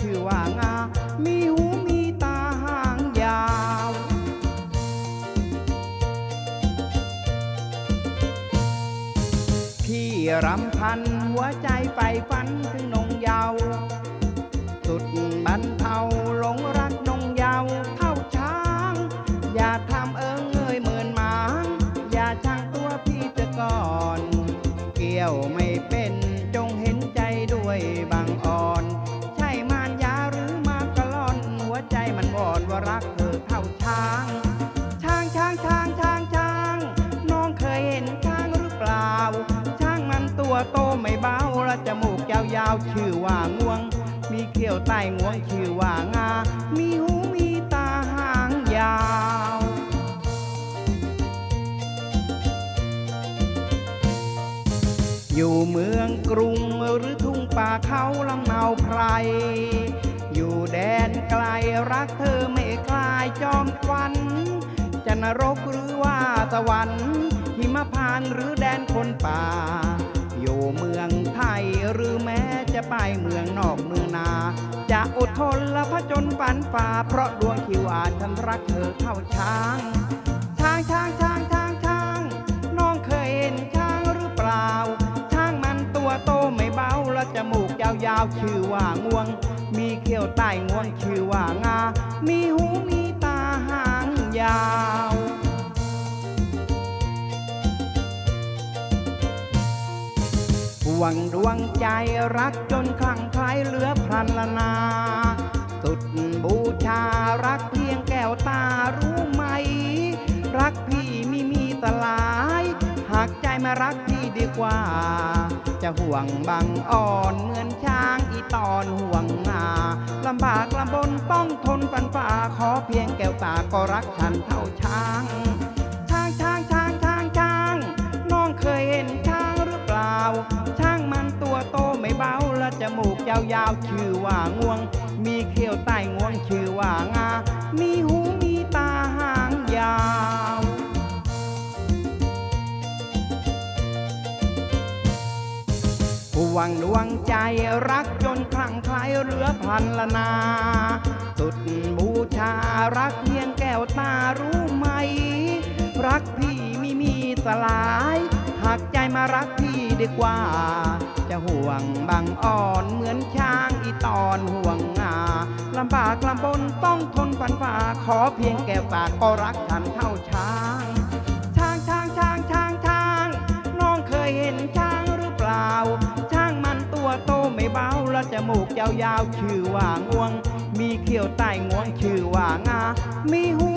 ชื่อว่างา มีหูมีตาหางยาว พี่รำพันหัวใจไปฟันถึงนงเยาว สุดบันเทาหลงรักนงเยาวเท่าช้าง อย่าทำเอิงเงยเหมือนหมาง อย่าช่างตัวพี่จะก่อาช้างช้างช้างช้างช้างช้างน้องเคยเห็นช้างหรือเปล่า ช้างมันตัวโตไม่เบาและจมูกยาวๆชื่อว่างวง มีเขี้ยวใต้งวงชื่อว่างา มีหูมีตาหางยาวอยู่เมืองกรุงหรือทุ่งป่าเขาลำเนาไพร อยู่แดนไกลรักเธอไม่คล จอมควันจะนรกหรือว่าสวรรค์หิมพานหรือแดนคนป่า อยู่เมืองไทยหรือแม้จะไปเมืองนอกเมืองนา จะอดทนและผจญฝันฝ่า เพราะดวงคิวอาจฉันรักเธอเท่าช้าง ช้างช้างช้างช้างช้างน้องเคยเห็นช้างหรือเปล่า ช้างมันตัวโตไม่เบาและจมูกยาวๆชื่อว่างวง มีเขี้ยวใต้งวงชื่อว่างา มีหูมี หางยาวห่วงดวงใจรักจนคลั่งไคล้เหลือพรันละนาสุดบูชารักเพียงแก้วตารู้ไหม รักพี่ไมีมีตลาย หากใจมารักพี่ดีกว่า จะห่วงบังอ่อนเหมือนช้างอีตอนห่วงนาลำบากลำบนต้องทนฟันฝ่า ก็รักฉันเท่าช้าง ช้างช้างช้างช้างช้าง น้องเคยเห็นช้างหรือเปล่า ช้างมันตัวโตไม่เบาและจมูกยาวๆชื่อว่างวง มีเขี้ยวใต้งวงชื่อว่างา มีหูมีตาหางยาวห่วงดวงใจรักจนคลั่งไคล้เหลือพันละนา สุดบู ชารักเพียงแก้วตารู้ไหม รักพี่ไม่มีสลายหากใจมารักพี่ดีกว่า จะห่วงบังอ่อนเหมือนช้างอีตอนห่วงงาลำบากลำบนต้องทนฟันฝ่าขอเพียงแก้วตาก็รักฉันเท่าช้า เบาและจมูกยาวๆชื่อว่างวง มีเขี้ยวใต้งวงชื่อว่างา มีหู